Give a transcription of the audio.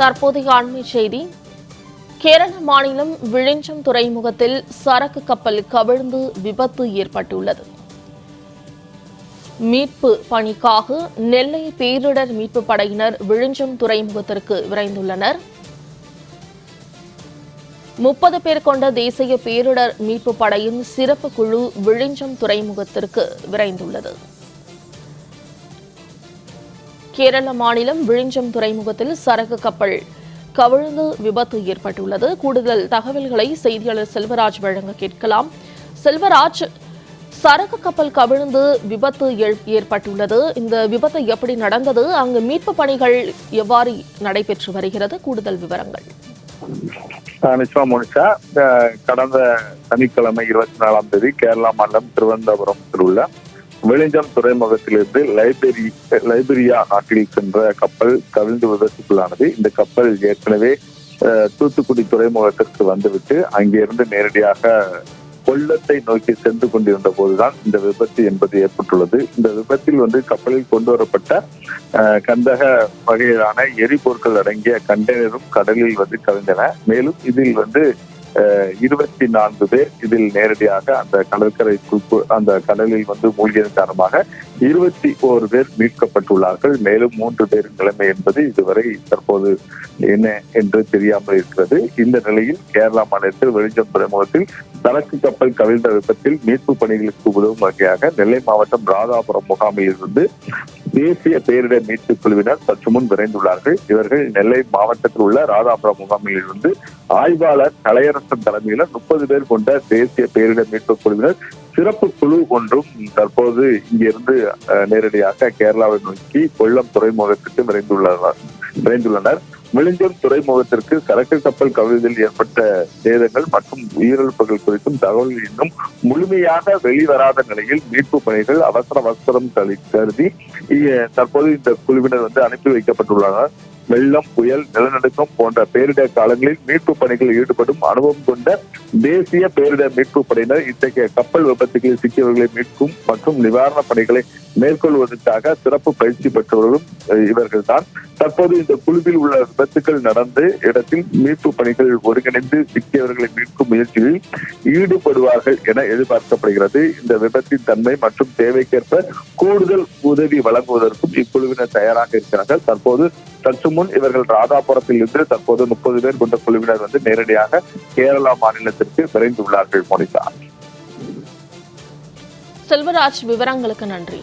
தற்போதைய அண்மை செய்தி. கேரள மாநிலம் விழிஞ்சம் துறைமுகத்தில் சரக்கு கப்பல் கவிழ்ந்து விபத்து ஏற்பட்டுள்ளது. மீட்பு பணிக்காக நெல்லை பேரிடர் மீட்பு படையினர் விழிஞ்சம் துறைமுகத்திற்கு விரைந்துள்ளனர். முப்பது பேர் கொண்ட தேசிய பேரிடர் மீட்பு படையின் சிறப்பு குழு விழிஞ்சம் துறைமுகத்திற்கு விரைந்துள்ளது. கேரள மாநிலம் விழிஞ்சம் துறைமுகத்தில் சரக்கு கப்பல் கவிழ்ந்து விபத்து ஏற்பட்டுள்ளது. கூடுதல் தகவல்களை செய்தியாளர் செல்வராஜ் வழங்க கேட்கலாம். செல்வராஜ் சரக்கு கப்பல் கவிழ்ந்து விபத்து ஏற்- ஏற்பட்டுள்ளது. இந்த விபத்து எப்படி நடந்தது? அங்கு மீட்பு பணிகள் எவ்வாறு நடைபெற்று வருகிறது? கூடுதல் விவரங்கள். நிச்சயமா மோனிஷா. கடந்த சனிக்கிழமை இருபத்தி நாலாம் தேதி கேரளா மாநிலம் திருவனந்தபுரத்தில் உள்ள வெளிஞ்சம் துறைமுகத்திலிருந்து லைபெரி லைபீரியா நாட்டில் சென்ற கப்பல் கவிழ்ந்து விபத்துக்குள்ளானது இந்த கப்பல் ஏற்கனவே தூத்துக்குடி துறைமுகத்திற்கு வந்துவிட்டு அங்கிருந்து நேரடியாக கொல்லத்தை நோக்கி சென்று கொண்டிருந்த போதுதான் இந்த விபத்து என்பது ஏற்பட்டுள்ளது. இந்த விபத்தில் வந்து கப்பலில் கொண்டு வரப்பட்ட கந்தக வகையிலான எரிபொருட்கள் அடங்கிய கண்டெய்னரும் கடலில் வந்து கவிழ்ந்தன. மேலும் இதில் வந்து இருபத்தி நான்கு பேர் இதில் நேரடியாக அந்த கடற்கரைக்குள் அந்த கடலில் வந்து மூழ்கியதன் காரணமாக இருபத்தி ஓரு பேர் மீட்கப்பட்டுள்ளார்கள். மேலும் மூன்று பேர் நிலைமை என்பது இதுவரை தற்போது என்ன என்று தெரியாமல் இருக்கிறது. இந்த நிலையில் கேரளா மாநிலத்தில் வெளிச்சம் துறைமுகத்தில் சரக்கு கப்பல் கவிழ்ந்த விபத்தில் மீட்பு பணிகளுக்கு உதவும் வகையாக நெல்லை மாவட்டம் ராதாபுரம் முகாமில் இருந்து தேசிய பேரிடர் மீட்பு குழுவினர் சற்று முன் விரைந்துள்ளார்கள். இவர்கள் நெல்லை மாவட்டத்தில் உள்ள ராதாபுரம் முகாமில் இருந்து ஆய்வாளர் கலையரசன் தலைமையில முப்பது பேர் கொண்ட தேசிய பேரிடர் மீட்பு குழுவினர் சிறப்பு குழு ஒன்றும் தற்போது இங்கிருந்து அஹ், நேரடியாக கேரளாவை நோக்கி கொல்லம் துறைமுகத்துக்கு விரைந்துள்ளனர் விரைந்துள்ளனர். விழுஞ்சம் துறைமுகத்திற்கு சரக்கு கப்பல் கவிழ்தில் ஏற்பட்ட சேதங்கள் மற்றும் உயிரிழப்புகள் குறித்தும் தகவல்கள் இன்னும் முழுமையாக வெளிவராத நிலையில் மீட்பு பணிகள் அவசர அவசரம் கருதி தற்போது இந்த குழுவினர் வந்து அனுப்பி வைக்கப்பட்டுள்ளனர். வெள்ளம் புயல் நிலநடுக்கம் போன்ற பேரிடர் காலங்களில் மீட்பு பணிகளில் ஈடுபடும் அனுபவம் கொண்ட தேசிய பேரிடர் மீட்பு படையினர் இத்தகைய கப்பல் விபத்துகளில் சிக்கியவர்களை மீட்கும் மற்றும் நிவாரண பணிகளை மேற்கொள்வதற்காக சிறப்பு பயிற்சி பெற்றவர்களும் இவர்கள் தான் தற்போது இந்த குழுவில் உள்ள விபத்துக்கள் நடந்த இடத்தில் மீட்பு பணிகள் ஒருங்கிணைந்து சிக்கியவர்களை மீட்கும் முயற்சியில் ஈடுபடுவார்கள் என எதிர்பார்க்கப்படுகிறது. இந்த விபத்தின் தன்மை மற்றும் தேவைக்கேற்ப கூடுதல் உதவி வழங்குவதற்கும் இக்குழுவினர் தயாராக இருக்கிறார்கள். தற்போது சற்று முன் இவர்கள் ராதாபுரத்தில் இருந்து தற்போது முப்பது பேர் கொண்ட குழுவினர் வந்து நேரடியாக கேரளா மாநிலத்திற்கு விரைந்துள்ளார்கள் மோனிதா செல்வராஜ் விவரங்களுக்கு நன்றி.